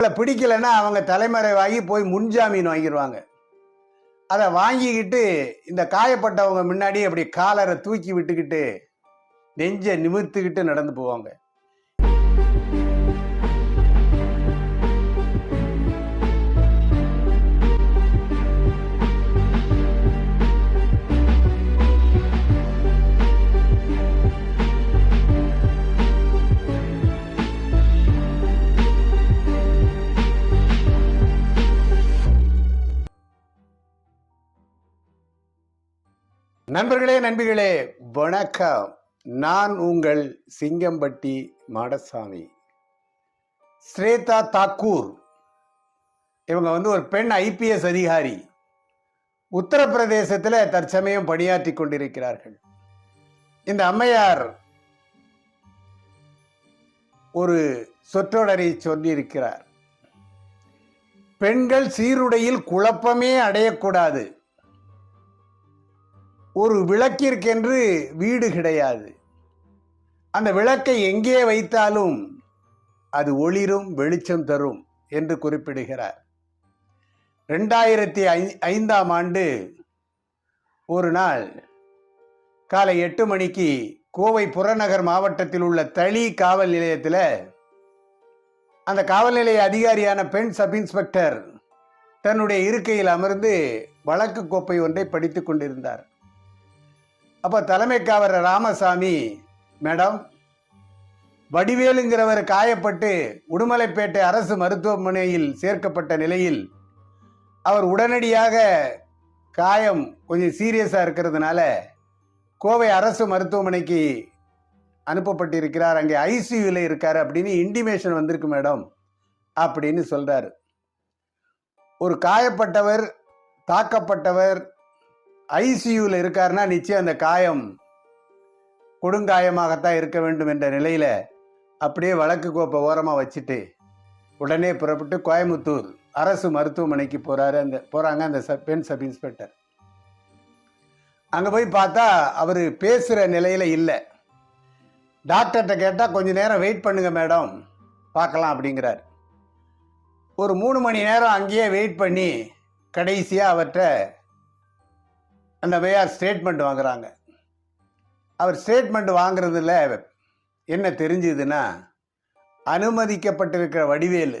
அவங்கள பிடிக்கலைன்னா அவங்க தலைமறைவாகி போய் முன்ஜாமீன் வாங்கிடுவாங்க அதை வாங்கிக்கிட்டு இந்த காயப்பட்டவங்க முன்னாடி அப்படி காலரை தூக்கி விட்டுக்கிட்டு நெஞ்சை நிமிர்த்துக்கிட்டு நடந்து போவாங்க. நண்பர்களே நண்பிகளே வணக்கம். நான் உங்கள் சிங்கம்பட்டி மாடசாமி. ஸ்ரேதா தாக்கூர். இவங்க வந்து ஒரு பெண் ஐபிஎஸ் அதிகாரி. உத்தரப்பிரதேசத்தில் தற்சமயம் பணியாற்றி கொண்டிருக்கிறார்கள். இந்த அம்மையார் ஒரு சொற்றொடரை சொல்லியிருக்கிறார். பெண்கள் சீருடையில் குழப்பமே அடையக்கூடாது. ஒரு விளக்கிற்கென்று வீடு கிடையாது. அந்த விளக்கை எங்கே வைத்தாலும் அது ஒளிரும் வெளிச்சம் தரும் என்று குறிப்பிடுகிறார். ரெண்டாயிரத்தி ஐ ஐந்தாம் ஆண்டு ஒரு நாள் காலை எட்டு மணிக்கு கோவை புறநகர் மாவட்டத்தில் உள்ள தளி காவல் நிலையத்தில் அந்த காவல் நிலைய அதிகாரியான பெண் சப் இன்ஸ்பெக்டர் தன்னுடைய இருக்கையில் அமர்ந்து வழக்கு கோப்பை ஒன்றை படித்துக் கொண்டிருந்தார். அப்போ தலைமை காவலர் ராமசாமி மேடம் வடிவேலுங்கிறவர் காயப்பட்டு உடுமலைப்பேட்டை அரசு மருத்துவமனையில் சேர்க்கப்பட்ட நிலையில் அவர் உடனடியாக காயம் கொஞ்சம் சீரியஸாக இருக்கிறதுனால கோவை அரசு மருத்துவமனைக்கு அனுப்பப்பட்டிருக்கிறார். அங்கே ஐசியூவில் இருக்கார் அப்படின்னு இன்டிமேஷன் வந்திருக்கு மேடம் அப்படின்னு சொல்கிறார் ஒரு காயப்பட்டவர் தாக்கப்பட்டவர் ஐசியூவில் இருக்காருன்னா நிச்சயம் அந்த காயம் கொடுங்காயமாகத்தான் இருக்க வேண்டும் என்ற நிலையில் அப்படியே வழக்கு கோப்பை ஓரமாக வச்சுட்டு உடனே புறப்பட்டு கோயம்புத்தூர் அரசு மருத்துவமனைக்கு போகிறாரு அந்த போகிறாங்க அந்த சப் பெண் சப் இன்ஸ்பெக்டர். அங்கே போய் பார்த்தா அவர் பேசுகிற நிலையில் இல்லை. டாக்டர்கிட்ட கேட்டால் கொஞ்சம் நேரம் வெயிட் பண்ணுங்கள் மேடம் பார்க்கலாம் அப்படிங்கிறார். ஒரு மூணு மணி நேரம் அங்கேயே வெயிட் பண்ணி கடைசியாக அவர்கிட்ட அந்த மேயார் ஸ்டேட்மெண்ட் வாங்குறாங்க. அவர் ஸ்டேட்மெண்ட் வாங்குறதுல என்ன தெரிஞ்சுதுன்னா அனுமதிக்கப்பட்டிருக்கிற வடிவேலு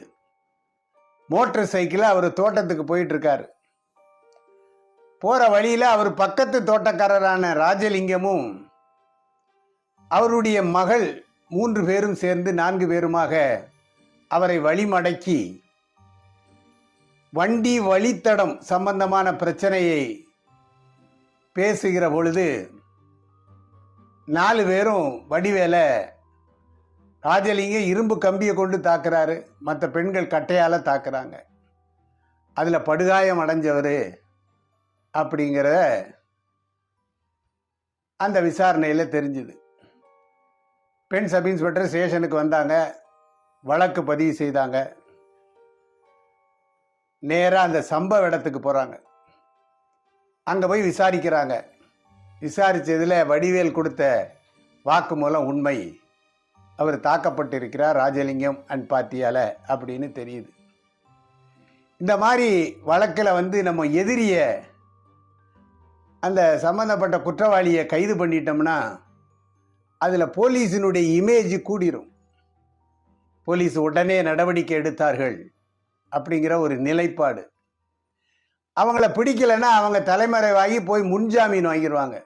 மோட்டர் சைக்கிளில் அவர் தோட்டத்துக்கு போயிட்டுருக்காரு. போகிற வழியில் அவர் பக்கத்து தோட்டக்காரரான ராஜலிங்கமும் அவருடைய மகள் மூன்று பேரும் சேர்ந்து நான்கு பேருமாக அவரை வழிமடக்கி வண்டி வழித்தடம் சம்பந்தமான பிரச்சனையை பேசுகிற பொழுது நாலு பேரும் வடிவேல ராஜலிங்க இரும்பு கம்பியை கொண்டு தாக்குறாரு. மற்ற பெண்கள் கட்டையால் தாக்குறாங்க. அதில் படுகாயம் அடைஞ்சவர் அப்படிங்கிற அந்த விசாரணையில் தெரிஞ்சுது. பெண் சப் இன்ஸ்பெக்டர் ஸ்டேஷனுக்கு வந்தாங்க. வழக்கு பதிவு செய்தாங்க. நேராக அந்த சம்பவ இடத்துக்கு போகிறாங்க அங்கே போய் விசாரிக்கிறாங்க. விசாரித்ததில் வடிவேல் கொடுத்த வாக்குமூலம் உண்மை. அவர் தாக்கப்பட்டிருக்கிறார் ராஜலிங்கம் அண்ட் பாத்தியால் அப்படின்னு தெரியுது. இந்த மாதிரி வழக்கில் வந்து நம்ம எதிரிய அந்த சம்மந்தப்பட்ட குற்றவாளியை கைது பண்ணிட்டோம்னா அதில் போலீஸினுடைய இமேஜ் கூடிரும். போலீஸ் உடனே நடவடிக்கை எடுத்தார்கள் அப்படிங்கிற ஒரு நிலைப்பாடு. அவங்கள பிடிக்கலைன்னா அவங்க தலைமறைவாகி போய் முன்ஜாமீன் வாங்கிடுவாங்க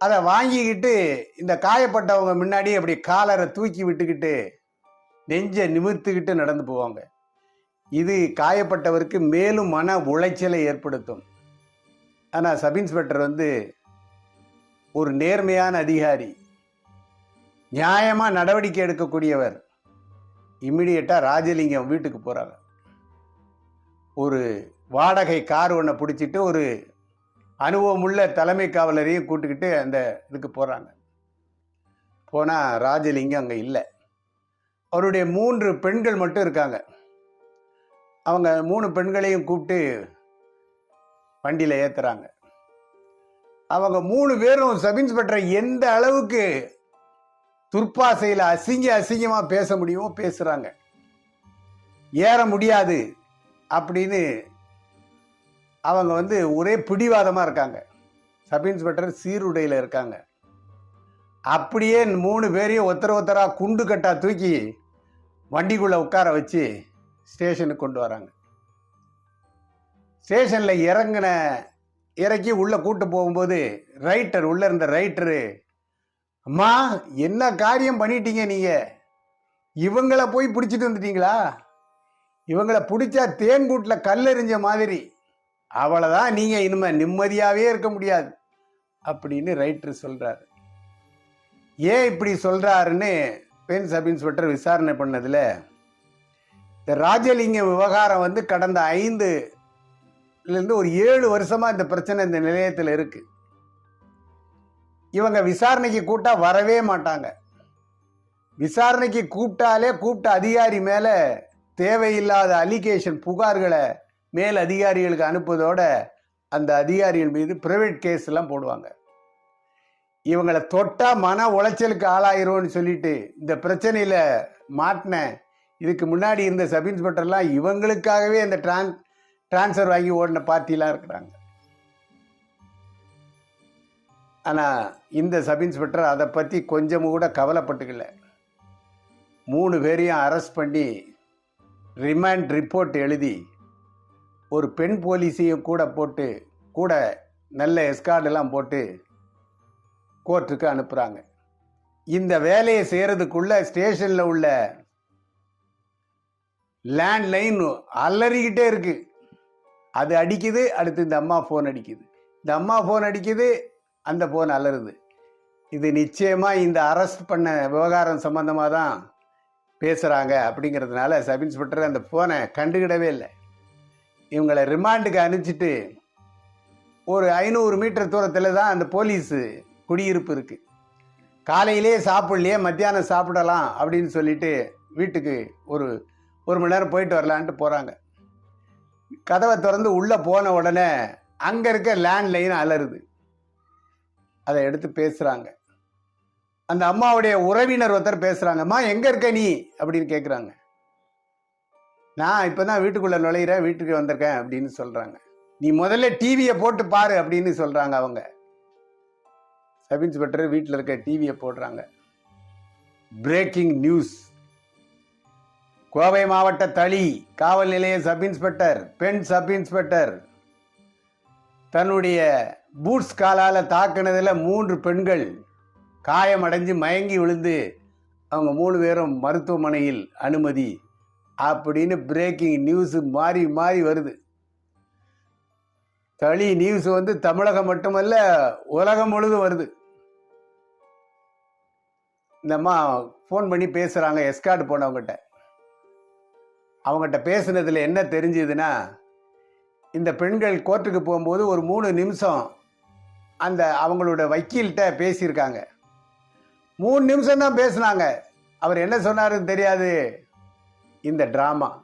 அதை வாங்கிக்கிட்டு இந்த காயப்பட்டவங்க முன்னாடி அப்படி காலரை தூக்கி விட்டுக்கிட்டு நெஞ்சை நிமிர்த்துக்கிட்டு நடந்து போவாங்க. இது காயப்பட்டவருக்கு மேலும் மன உளைச்சலை ஏற்படுத்தும். ஆனால் சப் இன்ஸ்பெக்டர் வந்து ஒரு நேர்மையான அதிகாரி நியாயமாக நடவடிக்கை எடுக்கக்கூடியவர் இம்மிடியட்டாக ராஜலிங்கம் வீட்டுக்கு போகிறாங்க ஒரு வாடகை கார் ஒன்றை பிடிச்சிட்டு ஒரு அனுபவமுள்ள தலைமை காவலரையும் கூட்டுக்கிட்டு அந்த இதுக்கு போகிறாங்க போனால் ராஜலிங்கம் அங்கே இல்லை. அவருடைய மூன்று பெண்கள் மட்டும் இருக்காங்க. அவங்க மூணு பெண்களையும் கூப்பிட்டு வண்டியில் ஏற்றுறாங்க அவங்க மூணு பேரும் சப் இன்ஸ்பெக்டரை எந்த அளவுக்கு துர்ப்பாசையில் அசிங்க அசிங்கமாக பேச முடியுமோ பேசுகிறாங்க ஏற முடியாது. அப்படின்னு அவங்க வந்து ஒரே பிடிவாதமாக இருக்காங்க. சப் இன்ஸ்பெக்டர் சீருடையில் இருக்காங்க. அப்படியே மூணு பேரையும் ஒத்தர ஒத்தராக குண்டு கட்டா தூக்கி வண்டிக்குள்ளே உட்கார வச்சு ஸ்டேஷனுக்கு கொண்டு வராங்க. ஸ்டேஷனில் இறங்கின இறக்கி உள்ளே கூட்டு போகும்போது ரைட்டர் உள்ளே இருந்த ரைட்டரு அம்மா என்ன காரியம் பண்ணிட்டீங்க நீங்கள் இவங்கள போய் பிடிச்சிட்டு வந்துட்டீங்களா? இவங்களை பிடிச்சா தேன்கூட்டில் கல்லெறிஞ்ச மாதிரி. அவ்வளோதான் நீங்கள் இனிமேல் நிம்மதியாகவே இருக்க முடியாது அப்படின்னு ரைட்டர் சொல்கிறாரு ஏன் இப்படி சொல்கிறாருன்னு பெண் சப் இன்ஸ்பெக்டர் விசாரணை பண்ணதில் இந்த ராஜலிங்கம் விவகாரம் வந்து கடந்த ஐந்து இருந்து ஒரு ஏழு வருஷமாக இந்த பிரச்சனை இந்த நிலையத்தில் இருக்குது இவங்க விசாரணைக்கு கூட்டா வரவே மாட்டாங்க. விசாரணைக்கு கூப்பிட்டாலே கூப்பிட்ட அதிகாரி மேலே தேவையில்லாத அலிகேஷன் புகார்களை மேல் அதிகாரிகளுக்கு அனுப்புவதோட அந்த அதிகாரிகள் மீது பிரைவேட் கேஸ் எல்லாம் போடுவாங்க. இவங்களை தொட்டால் மன உளைச்சலுக்கு ஆளாயிரும்னு சொல்லிட்டு இந்த பிரச்சனையில் மாட்டின இதுக்கு முன்னாடி இருந்த சப் இன்ஸ்பெக்டர்லாம் இவங்களுக்காகவே அந்த டிரான் டிரான்ஸ்ஃபர் வாங்கி ஓடின பார்ட்டிலாம் இருக்கிறாங்க. ஆனால் இந்த சப் இன்ஸ்பெக்டர் அதை பற்றி கொஞ்சமும் கூட கவலைப்பட்டுக்கல. மூணு பேரையும் அரெஸ்ட் பண்ணி ரிமாண்ட் ரிப்போர்ட் எழுதி ஒரு பெண் போலீஸையும் கூட போட்டு கூட நல்ல எஸ்கார்டெல்லாம் போட்டு கோர்ட்டுக்கு அனுப்புகிறாங்க இந்த வேலையை செய்கிறதுக்குள்ள ஸ்டேஷனில் உள்ள லேண்ட்லைன் அலறிக்கிட்டே இருக்குது அது அடிக்குது அடுத்து இந்த அம்மா ஃபோன் அடிக்குது. இந்த அம்மா ஃபோன் அடிக்குது அந்த ஃபோன் அலறுது. இது நிச்சயமாக இந்த அரெஸ்ட் பண்ண விவகாரம் சம்மந்தமாக தான் பேசுகிறாங்க அப்படிங்கிறதுனால சப் இன்ஸ்பெக்டர் அந்த ஃபோனை கண்டுக்கிடவே இல்லை. இவங்களை ரிமாண்டுக்கு அனுப்பிச்சிட்டு ஒரு ஐநூறு மீட்டர் தூரத்தில் தான் அந்த போலீஸு குடியிருப்பு இருக்குது காலையிலே சாப்பிட்லையே மத்தியானம் சாப்பிடலாம் அப்படின்னு சொல்லிட்டு வீட்டுக்கு ஒரு ஒரு மணி நேரம் போயிட்டு வரலான்ட்டு போகிறாங்க கதவை திறந்து உள்ளே போன உடனே அங்கே இருக்க லேண்ட்லைன் அலறுது. அதை எடுத்து பேசுகிறாங்க அந்த அம்மாவுடைய உறவினர் ஒருத்தர் பேசுகிறாங்கம்மா எங்கே இருக்க நீ? அப்படின்னு கேட்குறாங்க நான் இப்போ தான் வீட்டுக்குள்ளே நுழையிறேன் வீட்டுக்கு வந்திருக்கேன் அப்படின்னு சொல்கிறாங்க நீ முதல்ல டிவியை போட்டு பாரு அப்படின்னு சொல்கிறாங்க அவங்க. சப் இன்ஸ்பெக்டர் வீட்டில் இருக்க டிவியை போடுறாங்க. பிரேக்கிங் நியூஸ் கோவை மாவட்ட தளி காவல் நிலைய சப் இன்ஸ்பெக்டர் பெண் சப் இன்ஸ்பெக்டர் தன்னுடைய பூட்ஸ் காலால் தாக்குனதில் மூன்று பெண்கள் காயமடைஞ்சு மயங்கி விழுந்து அவங்க மூணு பேரும் மருத்துவமனையில் அனுமதி அப்படின்னு பிரேக்கிங் நியூஸ் மாறி மாறி வருது. தளி நியூஸ் வந்து தமிழகம் மட்டுமல்ல உலகம் முழுதும் வருது. இந்த அம்மா ஃபோன் பண்ணி பேசுகிறாங்க எஸ்கார்டு போனவங்ககிட்ட. அவங்ககிட்ட பேசுனதில் என்ன தெரிஞ்சுதுன்னா இந்த பெண்கள் கோர்ட்டுக்கு போகும்போது ஒரு மூணு நிமிஷம் அந்த அவங்களோட வக்கீல்கிட்ட பேசியிருக்காங்க. மூணு நிமிஷம் தான் பேசுனாங்க. அவர் என்ன சொன்னாருன்னு தெரியாது. இந்த ட்ராமா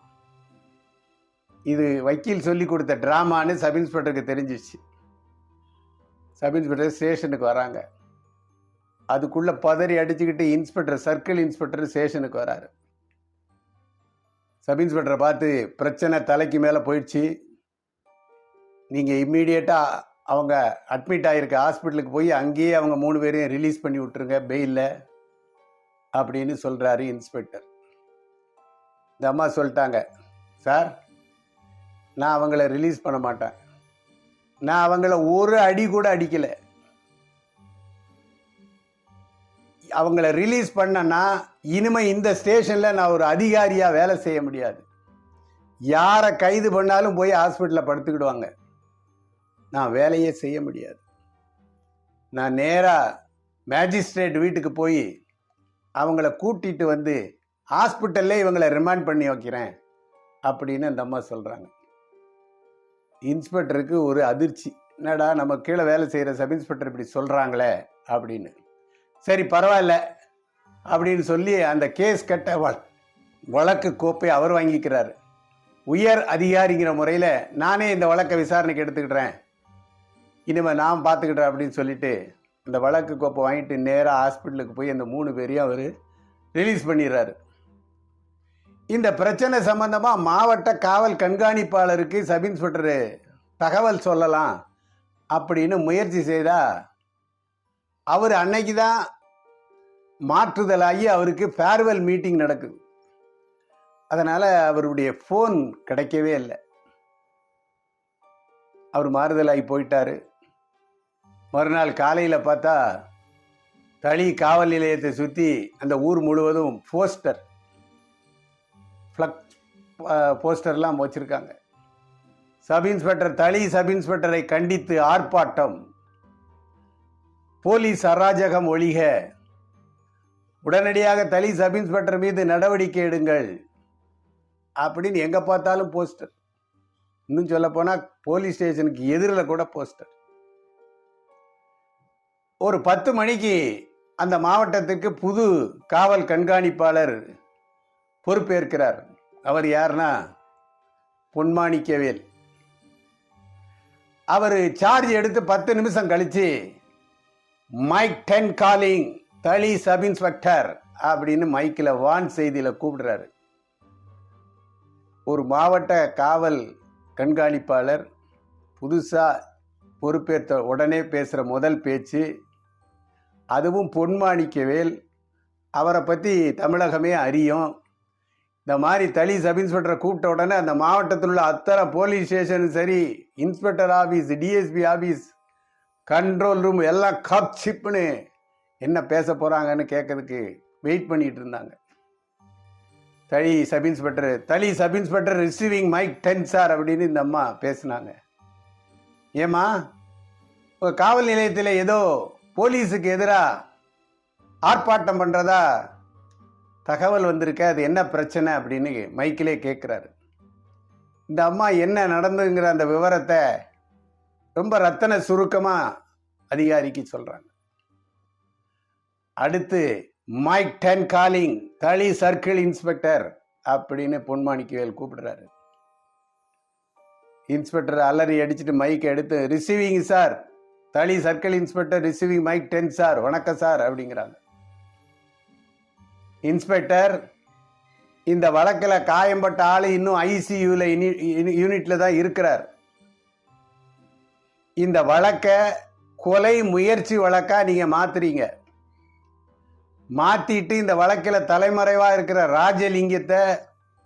இது வக்கீல் சொல்லி கொடுத்த ட்ராமான்னு சப் இன்ஸ்பெக்டருக்கு தெரிஞ்சிச்சு. சப் இன்ஸ்பெக்டர் ஸ்டேஷனுக்கு வராங்க. அதுக்குள்ள பதறி அடிச்சுக்கிட்டு இன்ஸ்பெக்டர் சர்க்கிள் இன்ஸ்பெக்டர் ஸ்டேஷனுக்கு வராரு. சப் இன்ஸ்பெக்டரை பார்த்து பிரச்சனை தலைக்கு மேலே போயிடுச்சு. நீங்கள் இம்மீடியட்டாக அவங்க அட்மிட் ஆகியிருக்க ஹாஸ்பிட்டலுக்கு போய் அங்கேயே அவங்க மூணு பேரையும் ரிலீஸ் பண்ணி விட்டுருங்க பெயிலில் அப்படின்னு சொல்கிறாரு இன்ஸ்பெக்டர் இந்த அம்மா சொல்லிட்டாங்க சார் நான் அவங்கள ரிலீஸ் பண்ண மாட்டேன். நான் அவங்கள ஒரு அடி கூட அடிக்கலை. அவங்கள ரிலீஸ் பண்ணனா இனிமே இந்த ஸ்டேஷனில் நான் ஒரு அதிகாரியாக வேலை செய்ய முடியாது. யாரை கைது பண்ணாலும் போய் ஹாஸ்பிட்டலில் படுத்துக்கிடுவாங்க. நான் வேலையே செய்ய முடியாது. நான் நேராக மேஜிஸ்ட்ரேட் வீட்டுக்கு போய் அவங்கள கூட்டிட்டு வந்து ஹாஸ்பிட்டல்லே இவங்களை ரிமாண்ட் பண்ணி வைக்கிறேன் அப்படின்னு அந்த அம்மா சொல்கிறாங்க இன்ஸ்பெக்டருக்கு ஒரு அதிர்ச்சி. என்னடா நம்ம கீழே வேலை செய்கிற சப் இன்ஸ்பெக்டர் இப்படி சொல்கிறாங்களே அப்படின்னு. சரி பரவாயில்ல அப்படின்னு சொல்லி அந்த கேஸ் கட்ட வ- வழக்கு கோப்பை அவர் வாங்கிக்கிறார். உயர் அதிகாரிங்கிற முறையில் நானே இந்த வழக்கை விசாரணைக்கு எடுத்துக்கிட்டேன் இனிமேல் நான் பார்த்துக்கிட்டேன் அப்படின்னு சொல்லிட்டு இந்த வழக்கு கோப்பை வாங்கிட்டு நேராக ஹாஸ்பிட்டலுக்கு போய் அந்த மூணு பேரையும் அவர் ரிலீஸ் பண்ணிடுறாரு. இந்த பிரச்சனை சம்பந்தமாக மாவட்ட காவல் கண்காணிப்பாளருக்கு சப் இன்ஸ்பெக்டரு தகவல் சொல்லலாம் அப்படின்னு முயற்சி செய்தா அவர் அன்னைக்கு தான் மாற்றுதலாகி அவருக்கு ஃபேர்வெல் மீட்டிங் நடக்குது. அதனால் அவருடைய ஃபோன் கிடைக்கவே இல்லை. அவர் மாறுதலாகி போயிட்டாரு. மறுநாள் காலையில் பார்த்தா தளி காவல் நிலையத்தை சுற்றி அந்த ஊர் முழுவதும் போஸ்டர் ஃப்ளக் போஸ்டர்லாம் வச்சுருக்காங்க. சப் இன்ஸ்பெக்டர் தளி சப் இன்ஸ்பெக்டரை கண்டித்து ஆர்ப்பாட்டம். போலீஸ் அராஜகம் ஒழிக. உடனடியாக தளி சப் இன்ஸ்பெக்டர் மீது நடவடிக்கை எடுங்கள். அப்படின்னு எங்கே பார்த்தாலும் போஸ்டர். இன்னும் சொல்லப்போனால் போலீஸ் ஸ்டேஷனுக்கு எதிரில் கூட போஸ்டர். ஒரு பத்து மணிக்கு அந்த மாவட்டத்திற்கு புது காவல் கண்காணிப்பாளர் பொறுப்பேற்கிறார். அவர் யார்னா பொன்மாணிக்கவேல் அவர் சார்ஜ் எடுத்து பத்து நிமிஷம் கழித்து mike ten calling Thali sub inspector அப்படின்னு மைக்கில் வான் செய்தியில் கூப்பிடுறாரு. ஒரு மாவட்ட காவல் கண்காணிப்பாளர் புதுசாக பொறுப்பேற்ற உடனே பேசுகிற முதல் பேச்சு அதுவும் பொன்மாணிக்கவேல் அவரை பற்றி தமிழகமே அறியும். இந்த மாதிரி தளி சப் இன்ஸ்பெக்டரை கூப்பிட்ட உடனே அந்த மாவட்டத்தில் உள்ள அத்தனை போலீஸ் ஸ்டேஷனும் சரி inspector office DSP office control room எல்லாம் கப் சிப்புன்னு என்ன பேச போகிறாங்கன்னு கேட்கறதுக்கு வெயிட் பண்ணிகிட்டு இருந்தாங்க. Thali sub inspector Thali sub inspector receiving mike ten sir அப்படின்னு இந்த அம்மா பேசுனாங்க. ஏம்மா உங்கள் காவல் நிலையத்தில் ஏதோ போலீஸுக்கு எதிராக ஆர்ப்பாட்டம் பண்ணுறதா தகவல் வந்திருக்க அது என்ன பிரச்சனை அப்படின்னு மைக்கிலே கேட்குறாரு இந்த அம்மா என்ன நடந்துங்கிற அந்த விவரத்தை ரொம்ப ரத்தன சுருக்கமாக அதிகாரிக்கு சொல்கிறாங்க அடுத்து mike ten calling Thali circle inspector அப்படின்னு பொன்மாணிக்கவேல் கூப்பிடுறாரு. இன்ஸ்பெக்டர் அலறி அடிச்சுட்டு மைக் எடுத்து receiving sir Thali circle inspector receiving mike ten sir வணக்கம் சார் அப்படிங்கிறாங்க. இன்ஸ்பெக்டர் இந்த வழக்கில் காயம்பட்ட ஆள் இன்னும் ஐசியூவில் யூனிட்ல தான் இருக்கிறார். இந்த வழக்கை கொலை முயற்சி வழக்காக நீங்கள் மாத்துறீங்க. மாற்றிட்டு இந்த வழக்கில் தலைமறைவாக இருக்கிற ராஜலிங்கத்தை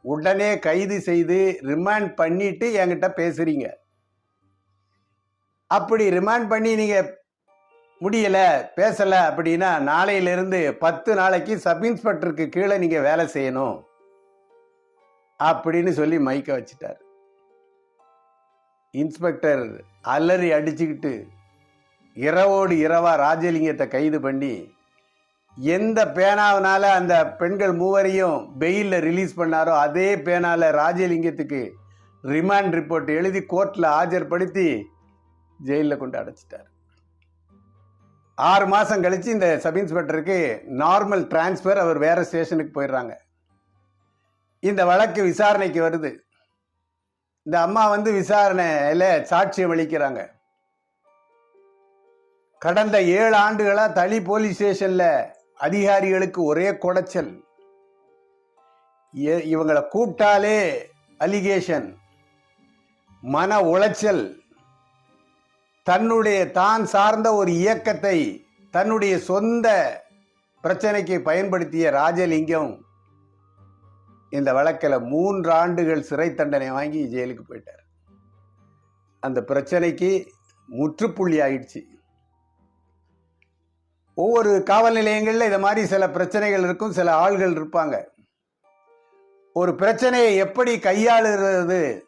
உடனே கைது செய்து ரிமாண்ட் பண்ணிட்டு என்கிட்ட பேசுறீங்க. அப்படி ரிமாண்ட் பண்ணி நீங்கள் முடியலை பேசலை அப்படின்னா நாளையிலிருந்து பத்து நாளைக்கு சப் இன்ஸ்பெக்டருக்கு கீழே நீங்கள் வேலை செய்யணும். அப்படின்னு சொல்லி மைக்க வச்சுட்டார். இன்ஸ்பெக்டர் அலறி அடிச்சுக்கிட்டு இரவோடு இரவா ராஜலிங்கத்தை கைது பண்ணி எந்த பேனாவனால அந்த பெண்கள் மூவரையும் பெயிலில் ரிலீஸ் பண்ணாரோ அதே பேனால ராஜலிங்கத்துக்கு ரிமாண்ட் ரிப்போர்ட் எழுதி கோர்ட்டில் ஆஜர்படுத்தி ஜெயிலில் கொண்டு அடைச்சிட்டார். ஆறு மாதம் கழித்து இந்த சப் இன்ஸ்பெக்டருக்கு நார்மல் டிரான்ஸ்ஃபர் அவர் வேறு ஸ்டேஷனுக்கு போயிடுறாங்க. இந்த வழக்கு விசாரணைக்கு வருது. இந்த அம்மா வந்து விசாரணையில் சாட்சியம் அளிக்கிறாங்க. கடந்த ஏழு ஆண்டுகளாக தளி போலீஸ் ஸ்டேஷனில் அதிகாரிகளுக்கு ஒரே குடைச்சல். இவங்களை கூப்பிட்டாலே அலிகேஷன் மன உளைச்சல் தன்னுடைய தான் சார்ந்த ஒரு இயக்கத்தை தன்னுடைய சொந்த பிரச்சனைக்கு பயன்படுத்திய ராஜலிங்கம் இந்த வழக்கில் மூன்று ஆண்டுகள் சிறை தண்டனை வாங்கி ஜெயிலுக்கு போயிட்டார். அந்த பிரச்சனைக்கு முற்றுப்புள்ளி ஆயிடுச்சு. ஒவ்வொரு காவல் நிலையங்களில் இது மாதிரி சில பிரச்சனைகள் இருக்கும் சில ஆள்கள் இருப்பாங்க. ஒரு பிரச்சனையை எப்படி கையாளுறது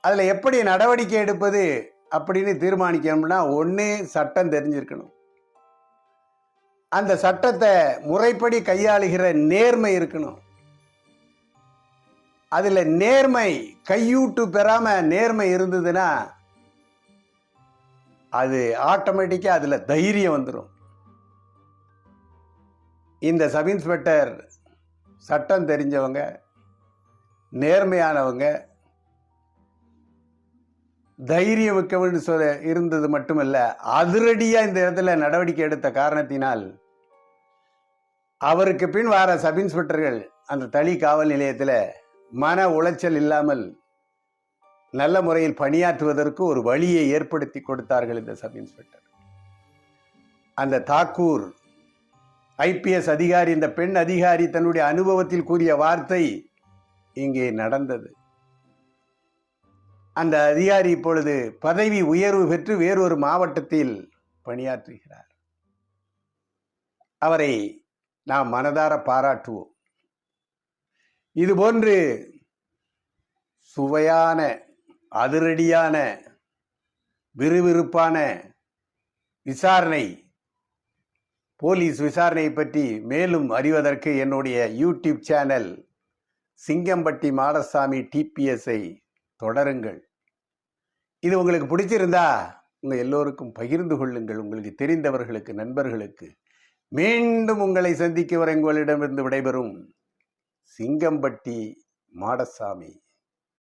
அதில் எப்படி நடவடிக்கை எடுப்பது அப்படின்னு தீர்மானிக்கணும்னா ஒன்று சட்டம் தெரிஞ்சிருக்கணும். அந்த சட்டத்தை முறைப்படி கையாளுகிற நேர்மை இருக்கணும். அதில் நேர்மை கையூட்டு பெறாம நேர்மை இருந்ததுன்னா அது ஆட்டோமேட்டிக்காக அதில் தைரியம் வந்துடும் இந்த சப் இன்ஸ்பெக்டர் சட்டம் தெரிஞ்சவங்க நேர்மையானவங்க தைரியம் மிக்கவன்னு சொல்ல இருந்தது மட்டுமல்ல அதிரடியாக இந்த இடத்துல நடவடிக்கை எடுத்த காரணத்தினால் அவருக்கு பின் வர சப் இன்ஸ்பெக்டர்கள் அந்த தளி காவல் நிலையத்தில் மன உளைச்சல் இல்லாமல் நல்ல முறையில் பணியாற்றுவதற்கு ஒரு வழியை ஏற்படுத்தி கொடுத்தார்கள் இந்த சப் இன்ஸ்பெக்டர். அந்த தாக்கூர் ஐபிஎஸ் அதிகாரி இந்த பெண் அதிகாரி தன்னுடைய அனுபவத்தில் கூறிய வார்த்தை இங்கே நடந்தது. அந்த அதிகாரி இப்பொழுது பதவி உயர்வு பெற்று வேறொரு மாவட்டத்தில் பணியாற்றுகிறார். அவரை நாம் மனதார பாராட்டுவோம். இதுபோன்று சுவையான அதிரடியான விறுவிறுப்பான விசாரணை போலீஸ் விசாரணை பற்றி மேலும் அறிவதற்கு என்னுடைய யூடியூப் சேனல் சிங்கம்பட்டி மாடசாமி டிபிஎஸ்ஐ தொடருங்கள். இது உங்களுக்கு பிடிச்சிருந்தா உங்கள் எல்லோருக்கும் பகிர்ந்து கொள்ளுங்கள். உங்களுக்கு தெரிந்தவர்களுக்கு நண்பர்களுக்கு. மீண்டும் உங்களை சந்திக்க வர உங்களிடமிருந்து விடைபெறும் சிங்கம்பட்டி மாடசாமி.